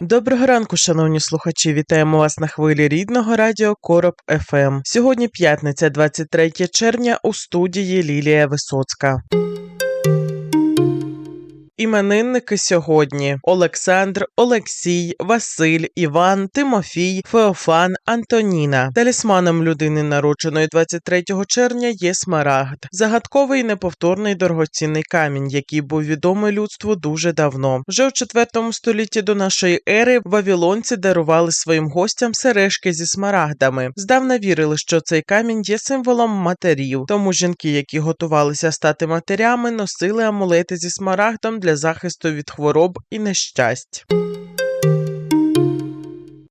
Доброго ранку, шановні слухачі. Вітаємо вас на хвилі рідного радіо Короб ФМ. Сьогодні п'ятниця, 23 червня, у студії Лілія Висоцька. Іменинники сьогодні: Олександр, Олексій, Василь, Іван, Тимофій, Феофан, Антоніна. Талісманом людини, народженої 23 червня, є смарагд, загадковий неповторний дорогоцінний камінь, який був відомий людству дуже давно. Вже у 4 столітті до нашої ери вавілонці дарували своїм гостям сережки зі смарагдами. Здавна вірили, що цей камінь є символом матерів. Тому жінки, які готувалися стати матерями, носили амулети зі смарагдом для захисту від хвороб і нещасть.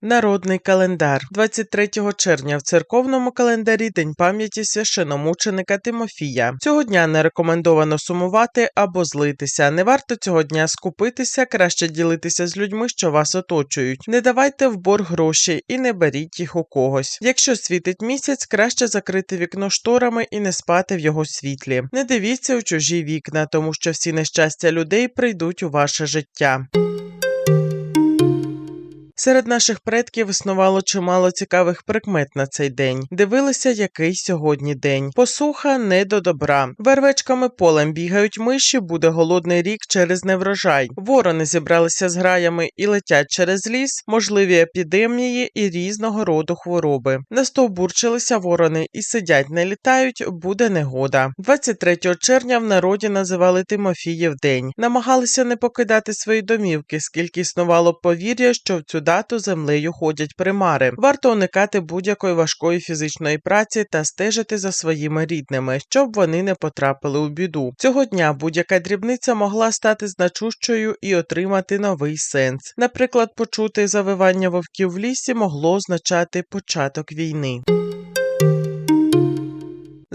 Народний календар 23 червня в церковному календарі День пам'яті священомученика Тимофія. Цього дня не рекомендовано сумувати або злитися. Не варто цього дня скупитися, краще ділитися з людьми, що вас оточують. Не давайте в борг гроші і не беріть їх у когось. Якщо світить місяць, краще закрити вікно шторами і не спати в його світлі. Не дивіться у чужі вікна, тому що всі нещастя людей прийдуть у ваше життя. Серед наших предків існувало чимало цікавих прикмет на цей день. Дивилися, який сьогодні день. Посуха не до добра. Вервечками полем бігають миші, буде голодний рік через неврожай. Ворони зібралися з граями і летять через ліс, можливі епідемії і різного роду хвороби. Настовбурчилися ворони і сидять, не літають, буде негода. 23 червня в народі називали Тимофіїв день. Намагалися не покидати свої домівки, скільки існувало повір'я, що в цю дату землею ходять примари. Варто уникати будь-якої важкої фізичної праці та стежити за своїми рідними, щоб вони не потрапили у біду. Цього дня будь-яка дрібниця могла стати значущою і отримати новий сенс. Наприклад, почути завивання вовків в лісі могло означати початок війни.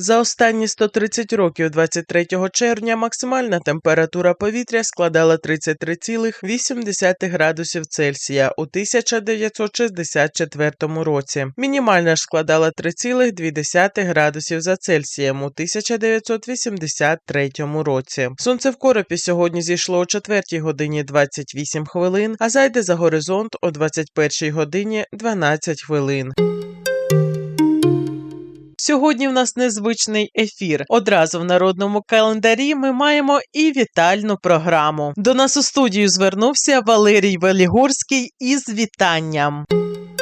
За останні 130 років 23 червня максимальна температура повітря складала 33,8 градусів Цельсія у 1964 році. Мінімальна ж складала 3,2 градусів за Цельсієм у 1983 році. Сонце в коропі сьогодні зійшло о 4 годині 28 хвилин, а зайде за горизонт о 21 годині 12 хвилин. Сьогодні в нас незвичний ефір. Одразу в народному календарі ми маємо і вітальну програму. До нас у студію звернувся Валерій Велігорський із вітанням.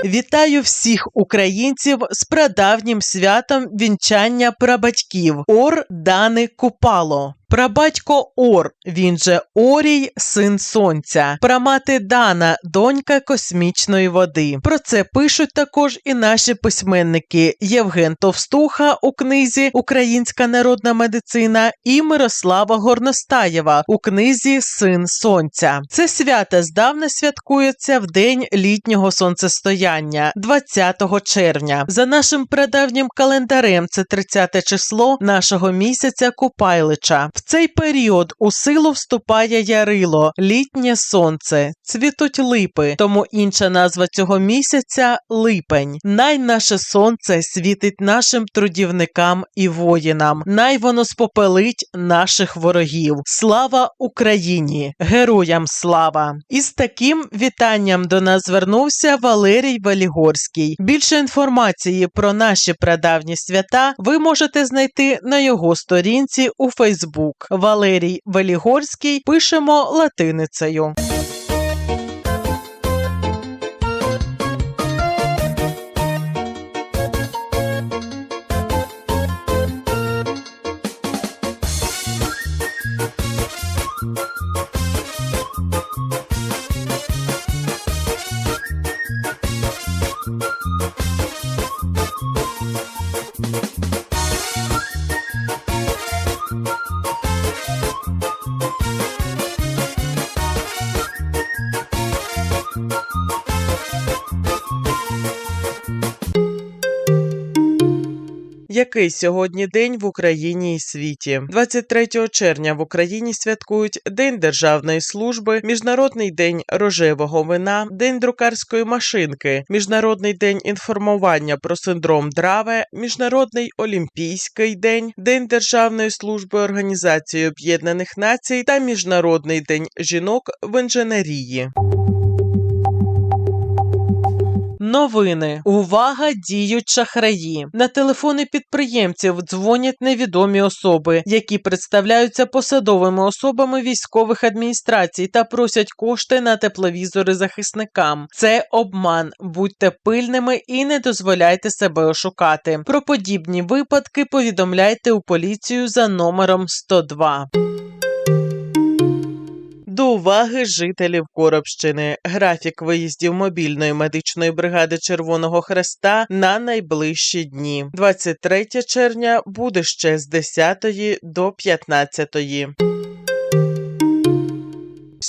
Вітаю всіх українців з прадавнім святом вінчання прабатьків Ор Дани Купало. Прабатько Ор, він же Орій, син сонця, прамати Дана, донька космічної води. Про це пишуть також і наші письменники Євген Товстуха у книзі Українська народна медицина і Мирослава Горностаєва у книзі Син Сонця. Це свято здавна святкується в день літнього сонцестояння, 20 червня. За нашим прадавнім календарем, це 30 число нашого місяця Купайлича. В цей період у силу вступає ярило, літнє сонце, цвітуть липи, тому інша назва цього місяця липень. Най наше сонце світить нашим трудівникам і воїнам. Най воно спопелить наших ворогів. Слава Україні! Героям слава! І з таким вітанням до нас звернувся Валерій Валігорський. Більше інформації про наші прадавні свята ви можете знайти на його сторінці у Фейсбук. Валерій Велігорський пишемо латиницею. Який сьогодні день в Україні і світі? 23 червня в Україні святкують День державної служби, Міжнародний день рожевого вина, День друкарської машинки, Міжнародний день інформування про синдром Драве, Міжнародний олімпійський день, День державної служби Організації Об'єднаних Націй та Міжнародний день жінок в інженерії. Новини. Увага, діють шахраї. На телефони підприємців дзвонять невідомі особи, які представляються посадовими особами військових адміністрацій та просять кошти на тепловізори захисникам. Це обман. Будьте пильними і не дозволяйте себе ошукати. Про подібні випадки повідомляйте у поліцію за номером 102. До уваги жителів Коробщини. Графік виїздів мобільної медичної бригади Червоного Хреста на найближчі дні. 23 червня буде ще з 10 до 15.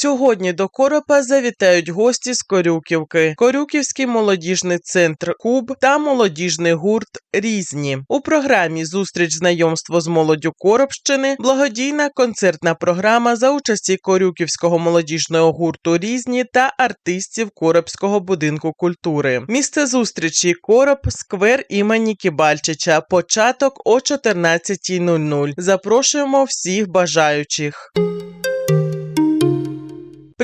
Сьогодні до Коропа завітають гості з Корюківки, Корюківський молодіжний центр Куб та молодіжний гурт Різні. У програмі Зустріч знайомство з молоддю Коробщини благодійна концертна програма за участі Корюківського молодіжного гурту Різні та артистів Коробського будинку культури. Місце зустрічі Короб, сквер імені Кібальчича. Початок о 14.00. Запрошуємо всіх бажаючих.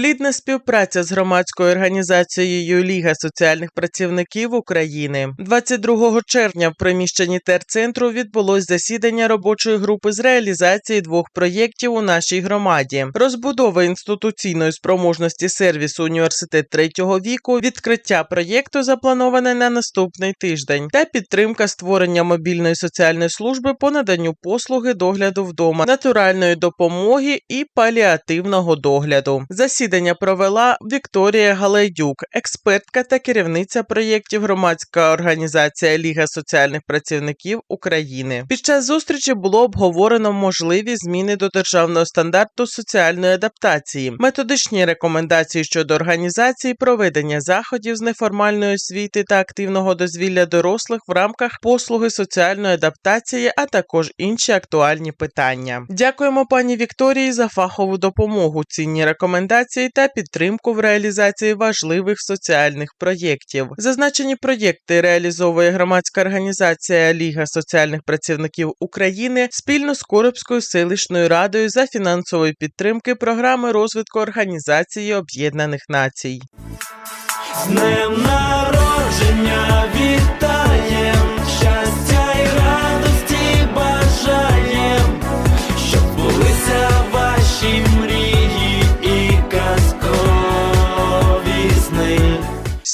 Плідна співпраця з громадською організацією Ліга соціальних працівників України 22 червня в приміщенні терцентру відбулось засідання робочої групи з реалізації двох проєктів у нашій громаді: розбудова інституційної спроможності сервісу університет третього віку, відкриття проєкту заплановане на наступний тиждень, та підтримка створення мобільної соціальної служби по наданню послуги догляду вдома, натуральної допомоги і паліативного догляду. Засідання провела Вікторія Галайдюк, експертка та керівниця проєктів громадська організація Ліга соціальних працівників України. Під час зустрічі було обговорено можливі зміни до державного стандарту соціальної адаптації, методичні рекомендації щодо організації проведення заходів з неформальної освіти та активного дозвілля дорослих в рамках послуги соціальної адаптації, а також інші актуальні питання. Дякуємо пані Вікторії за фахову допомогу, цінні рекомендації та підтримку в реалізації важливих соціальних проєктів. Зазначені проєкти реалізовує громадська організація Ліга соціальних працівників України спільно з Коробською селищною радою за фінансової підтримки програми розвитку Організації Об'єднаних Націй. З днем народження вітаєм,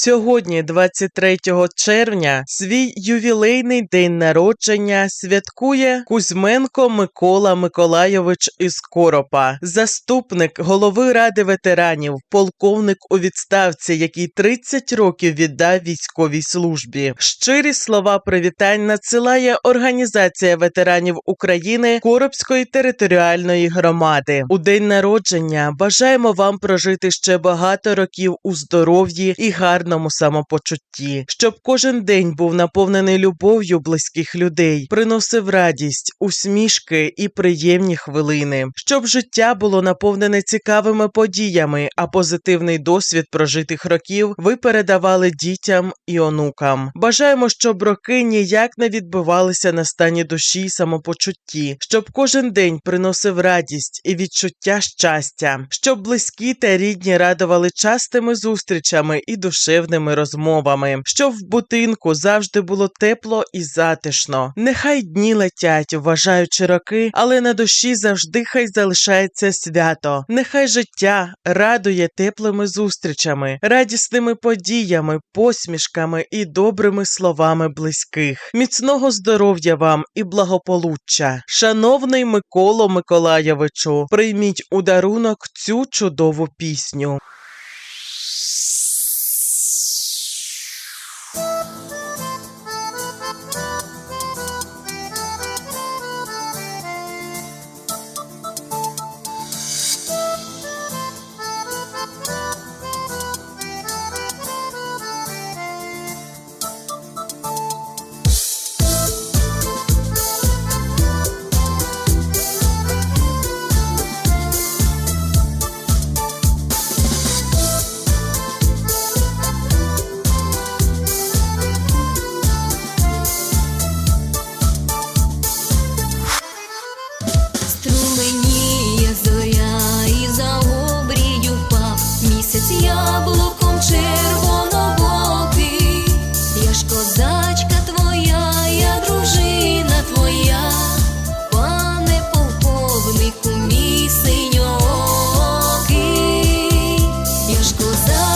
Сьогодні, 23 червня, свій ювілейний день народження святкує Кузьменко Микола Миколайович із Коропа, заступник голови ради ветеранів, полковник у відставці, який 30 років віддав військовій службі. Щирі слова привітань надсилає Організація ветеранів України Коробської територіальної громади. У день народження бажаємо вам прожити ще багато років у здоров'ї і гарному самопочутті, щоб кожен день був наповнений любов'ю близьких людей, приносив радість, усмішки і приємні хвилини, щоб життя було наповнене цікавими подіями, а позитивний досвід прожитих років ви передавали дітям і онукам. Бажаємо, щоб роки ніяк не відбивалися на стані душі й самопочутті, щоб кожен день приносив радість і відчуття щастя, щоб близькі та рідні радували частими зустрічами і душевними розмовами, щоб в будинку завжди було тепло і затишно. Нехай дні летять, вважаючи роки, але на душі завжди хай залишається свято. Нехай життя радує теплими зустрічами, радісними подіями, посмішками і добрими словами близьких. Міцного здоров'я вам і благополуччя. Шановний Миколо Миколайовичу, прийміть у дарунок цю чудову пісню.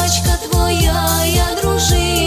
Паличка твоя, я дружина.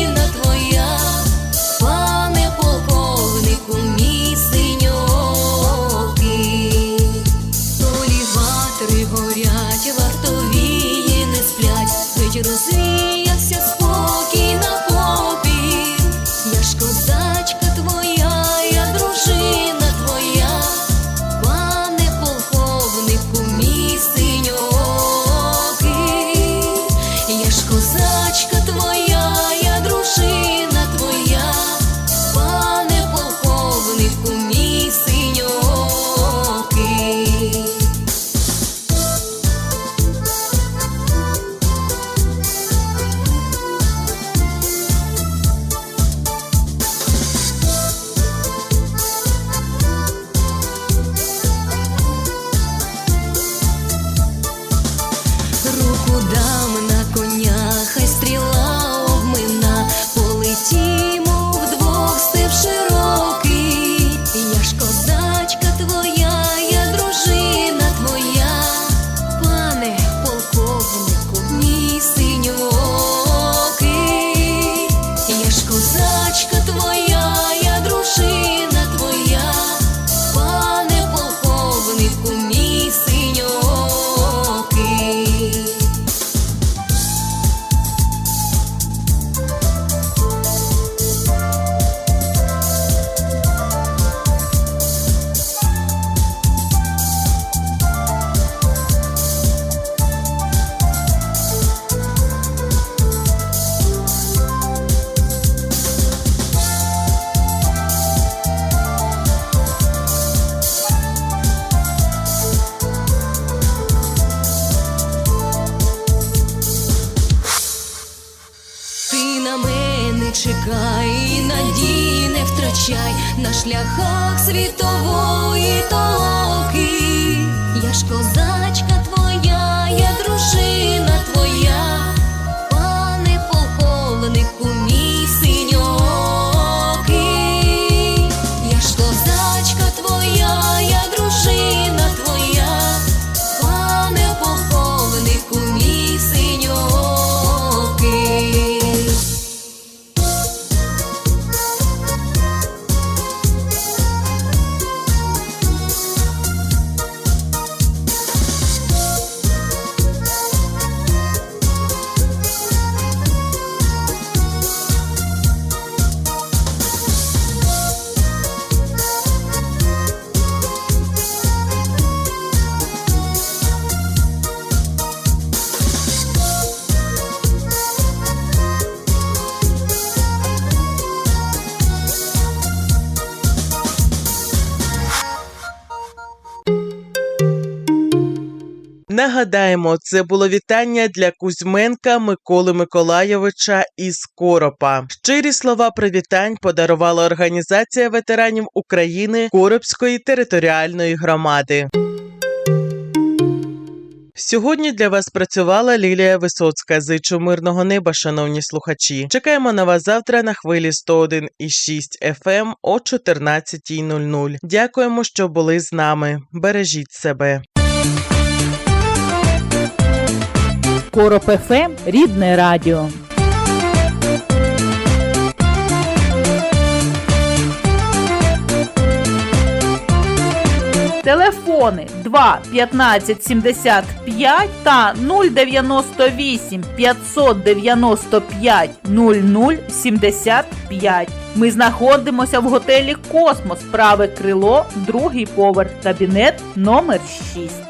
Втрачай на шляхах світової толоки. Я ж козачка Нагадаємо, це було вітання для Кузьменка Миколи Миколайовича із Коропа. Щирі слова привітань подарувала організація ветеранів України Коробської територіальної громади. Сьогодні для вас працювала Лілія Висоцька. Зичу мирного неба, шановні слухачі. Чекаємо на вас завтра на хвилі 101,6 FM о 14.00. Дякуємо, що були з нами. Бережіть себе. Короб ФМ – рідне радіо. Телефони 2 15 75 та 098 595 00 75. Ми знаходимося в готелі Космос, праве крило, другий поверх, кабінет номер 6.